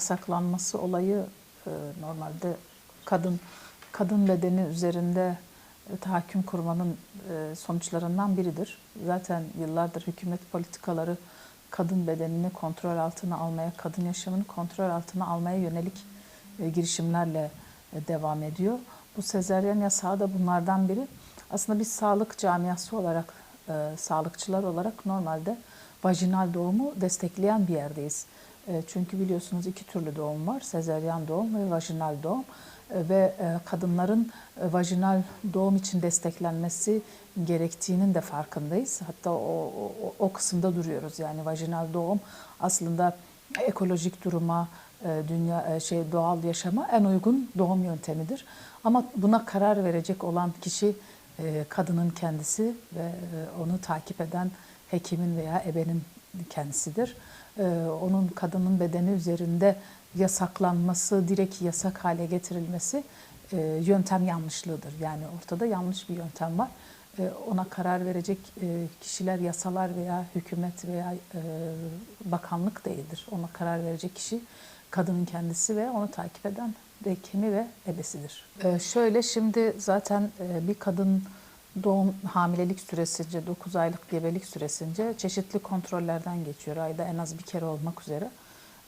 Yasaklanması olayı e, normalde kadın kadın bedeni üzerinde e, tahakküm kurmanın e, sonuçlarından biridir. Zaten yıllardır hükümet politikaları kadın bedenini kontrol altına almaya, kadın yaşamını kontrol altına almaya yönelik e, girişimlerle devam ediyor. Bu sezaryen yasağı da bunlardan biri. Aslında biz sağlık camiası olarak, sağlıkçılar olarak normalde vajinal doğumu destekleyen bir yerdeyiz. E, Çünkü biliyorsunuz iki türlü doğum var. Sezeryan doğum ve vajinal doğum. E, Ve e, kadınların vajinal doğum için desteklenmesi gerektiğinin de farkındayız. Hatta o, o, o kısımda duruyoruz. Yani vajinal doğum aslında ekolojik duruma, dünya şey doğal yaşama en uygun doğum yöntemidir. Ama buna karar verecek olan kişi kadının kendisi ve onu takip eden hekimin veya ebenin kendisidir. E, Onun kadının bedeni üzerinde yasaklanması, direkt yasak hale getirilmesi e, yöntem yanlışlığıdır. Yani ortada yanlış bir yöntem var. E, Ona karar verecek e, kişiler yasalar veya hükümet veya e, bakanlık değildir. Ona karar verecek kişi kadının kendisi ve onu takip eden hekimi ve ebesidir. E, Şöyle şimdi zaten bir kadın doğum hamilelik süresince, 9 aylık gebelik süresince çeşitli kontrollerden geçiyor. Ayda en az bir kere olmak üzere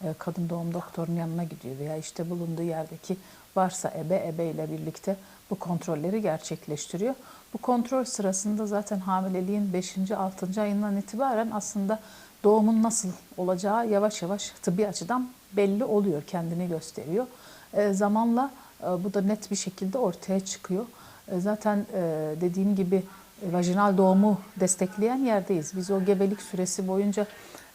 e, kadın doğum doktorunun yanına gidiyor veya işte bulunduğu yerdeki varsa ebe, ebe ile birlikte bu kontrolleri gerçekleştiriyor. Bu kontrol sırasında zaten hamileliğin 5. 6. ayından itibaren aslında doğumun nasıl olacağı yavaş yavaş tıbbi açıdan belli oluyor, kendini gösteriyor. E, zamanla e, bu da net bir şekilde ortaya çıkıyor. E, Zaten e, dediğim gibi e, vajinal doğumu destekleyen yerdeyiz. Biz o gebelik süresi boyunca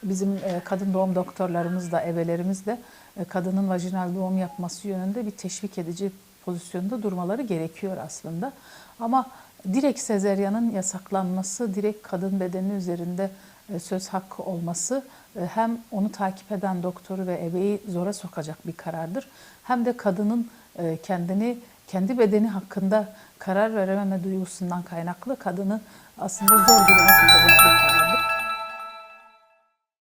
bizim kadın doğum doktorlarımız da ebelerimiz de kadının vajinal doğum yapması yönünde bir teşvik edici pozisyonda durmaları gerekiyor aslında. Ama direkt sezeryanın yasaklanması, direkt kadın bedeni üzerinde söz hakkı olması hem onu takip eden doktoru ve ebeyi zora sokacak bir karardır. Hem de kadının kendini kendi bedeni hakkında karar verememe duygusundan kaynaklı kadını aslında zor duruma sokacak bir karardır.